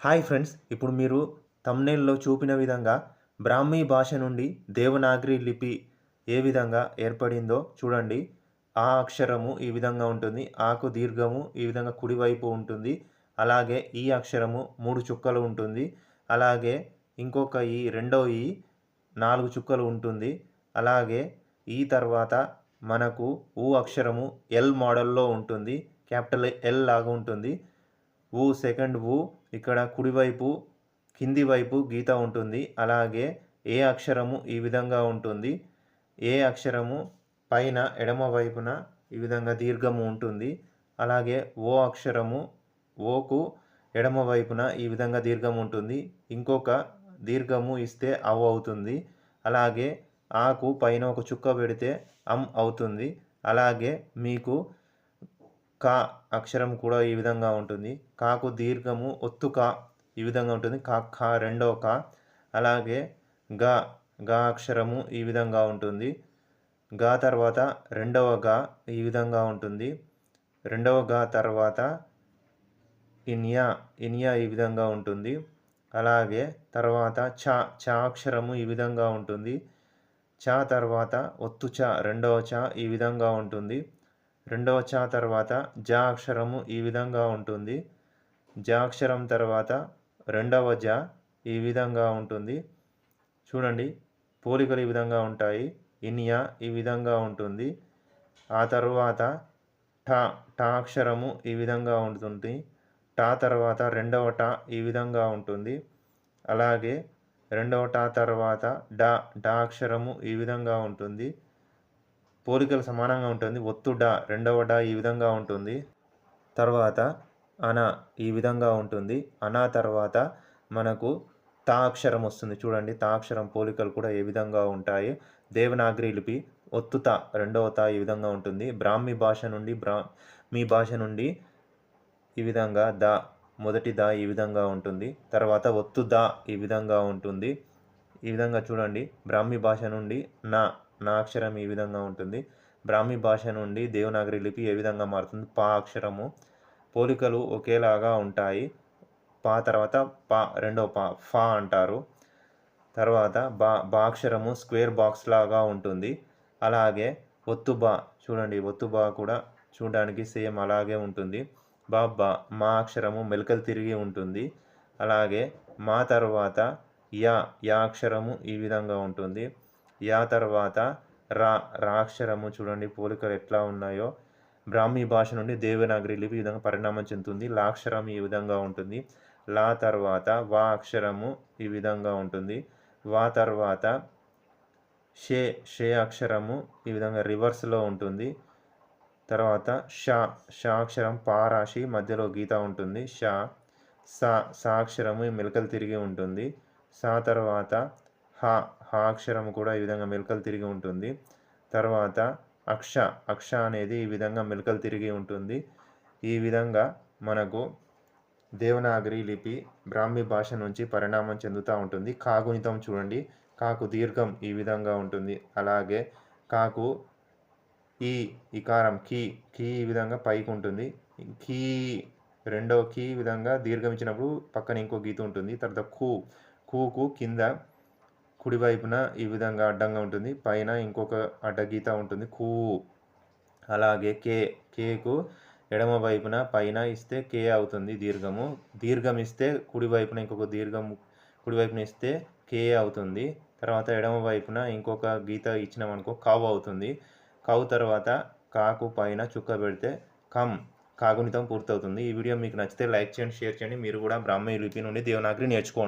Hi friends ఇప్పుడు మీరు తమ్నేల్లో చూపిన విధంగా బ్రాహ్మీ భాష నుండి దేవనాగరి లిపి ఏ విధంగా ఏర్పడిందో చూడండి. ఆ అక్షరము ఈ విధంగా ఉంటుంది ఆకు దీర్ఘము ఈ విధంగా కుడివైపు ఉంటుంది అలాగే ఈ అక్షరము మూడు చుక్కలు ఉంటుంది అలాగే ఇంకొక ఈ రెండో ఈ నాలుగు చుక్కలు ఉంటుంది అలాగే ఈ తర్వాత మనకు ఊ అక్షరము ఎల్ మోడల్లో ఉంటుంది క్యాపిటల్ ఎల్ లాగా ఉంటుంది ఊ సెకండ్ ఊ ఇక్కడ కుడివైపు కింది వైపు గీత ఉంటుంది. అలాగే ఏ అక్షరము ఈ విధంగా ఉంటుంది. ఏ అక్షరము పైన ఎడమ వైపున ఈ విధంగా దీర్ఘము ఉంటుంది. అలాగే ఓ అక్షరము ఓకు ఎడమ వైపున ఈ విధంగా దీర్ఘం ఉంటుంది. ఇంకొక దీర్ఘము ఇస్తే అవ్ అవుతుంది. అలాగే ఆకు పైన ఒక చుక్క పెడితే అమ్ అవుతుంది. అలాగే మీకు కా అక్షరం కూడా ఈ విధంగా ఉంటుంది. కాకు దీర్ఘము ఒత్తు కా ఈ విధంగా ఉంటుంది. కా ఖా రెండవ కా. అలాగే గా గా అక్షరము ఈ విధంగా ఉంటుంది. గా తర్వాత రెండవ గా ఈ విధంగా ఉంటుంది. రెండవ గా తర్వాత ఇన్యా ఇన్యా ఈ విధంగా ఉంటుంది. అలాగే తర్వాత చ చ అక్షరము ఈ విధంగా ఉంటుంది. చ తర్వాత ఒత్తు చ రెండవ చ ఈ విధంగా ఉంటుంది. రెండవ చ తర్వాత జ అక్షరము ఈ విధంగా ఉంటుంది. జ అక్షరం తర్వాత రెండవ జ ఈ విధంగా ఉంటుంది. చూడండి పోలికలు ఈ విధంగా ఉంటాయి. ఇనియా ఈ విధంగా ఉంటుంది. ఆ తర్వాత టా టా అక్షరము ఈ విధంగా ఉంటుంది. టా తర్వాత రెండవ టా ఈ విధంగా ఉంటుంది. అలాగే రెండవ టా తర్వాత డా డా అక్షరము ఈ విధంగా ఉంటుంది. పోలికలు సమానంగా ఉంటుంది. ఒత్తు డా రెండవ డా ఈ విధంగా ఉంటుంది. తర్వాత అన ఈ విధంగా ఉంటుంది. అనా తర్వాత మనకు తా అక్షరం వస్తుంది. చూడండి తా అక్షరం పోలికలు కూడా ఏ విధంగా ఉంటాయి? దేవనాగరి లిపి ఒత్తుత రెండవ తా ఈ విధంగా ఉంటుంది. బ్రాహ్మీ భాష నుండి బ్రా మీ భాష నుండి ఈ విధంగా దా మొదటి దా ఈ విధంగా ఉంటుంది. తర్వాత ఒత్తు దా ఈ విధంగా ఉంటుంది. ఈ విధంగా చూడండి బ్రాహ్మీ భాష నుండి నా నా అక్షరం ఈ విధంగా ఉంటుంది. బ్రాహ్మీ భాష నుండి దేవనాగరి లిపి ఏ విధంగా మారుతుంది? పా అక్షరము. పోలికలు ఒకేలాగా ఉంటాయి. పా తర్వాత పా రెండో పా ఫా అంటారు. తర్వాత బా బా అక్షరము స్క్వేర్ బాక్స్ లాగా ఉంటుంది. అలాగే ఒత్తు బా చూడండి ఒత్తు బా కూడా చూడడానికి సేమ్ అలాగే ఉంటుంది. బా బా మా అక్షరము మెలకలు తిరిగి ఉంటుంది. అలాగే మా తర్వాత యా యా అక్షరము ఈ విధంగా ఉంటుంది. యా తర్వాత రా రా అక్షరము చూడండి పోలికలు ఎట్లా ఉన్నాయో. బ్రాహ్మీ భాష నుండి దేవనాగరి లిపి ఈ విధంగా పరిణామం చెందుతుంది. లాక్షరం ఈ విధంగా ఉంటుంది. లా తర్వాత వా అక్షరము ఈ విధంగా ఉంటుంది. వా తర్వాత షే షే అక్షరము ఈ విధంగా రివర్స్లో ఉంటుంది. తర్వాత షా షా అక్షరం పా రాశి మధ్యలో గీత ఉంటుంది. షా సా సా అక్షరము మెలకలు తిరిగి ఉంటుంది. సా తర్వాత హా హా అక్షరం కూడా ఈ విధంగా మెలకలు తిరిగి ఉంటుంది. తర్వాత అక్ష అక్ష అనేది ఈ విధంగా మెలకలు తిరిగి ఉంటుంది. ఈ విధంగా మనకు దేవనాగరి లిపి బ్రాహ్మీ భాష నుంచి పరిణామం చెందుతూ ఉంటుంది. కాగుణితం చూడండి. కాకు దీర్ఘం ఈ విధంగా ఉంటుంది. అలాగే కాకు ఈ ఇకారం కీ కీ ఈ విధంగా పైకి ఉంటుంది. కీ రెండో కీ విధంగా దీర్ఘం ఇచ్చినప్పుడు పక్కన ఇంకో గీత ఉంటుంది. తర్వాత కూ కూకు కింద కుడివైపున ఈ విధంగా అడ్డంగా ఉంటుంది. పైన ఇంకొక అడ్డగీత ఉంటుంది. కూ. అలాగే కే. కేకు ఎడమ వైపున పైన ఇస్తే కే అవుతుంది దీర్ఘము. దీర్ఘం ఇస్తే కుడివైపున ఇంకొక దీర్ఘం కుడివైపున ఇస్తే కే అవుతుంది. తర్వాత ఎడమ వైపున ఇంకొక గీత ఇచ్చినామనుకో కవ్ అవుతుంది. కవ్ తర్వాత కాకు పైన చుక్క పెడితే కమ్ కాగునితం పూర్తవుతుంది. ఈ వీడియో మీకు నచ్చితే లైక్ చేయండి షేర్ చేయండి. మీరు కూడా బ్రాహ్మీ లిపి నుండి దేవనాగరి నేర్చుకోండి.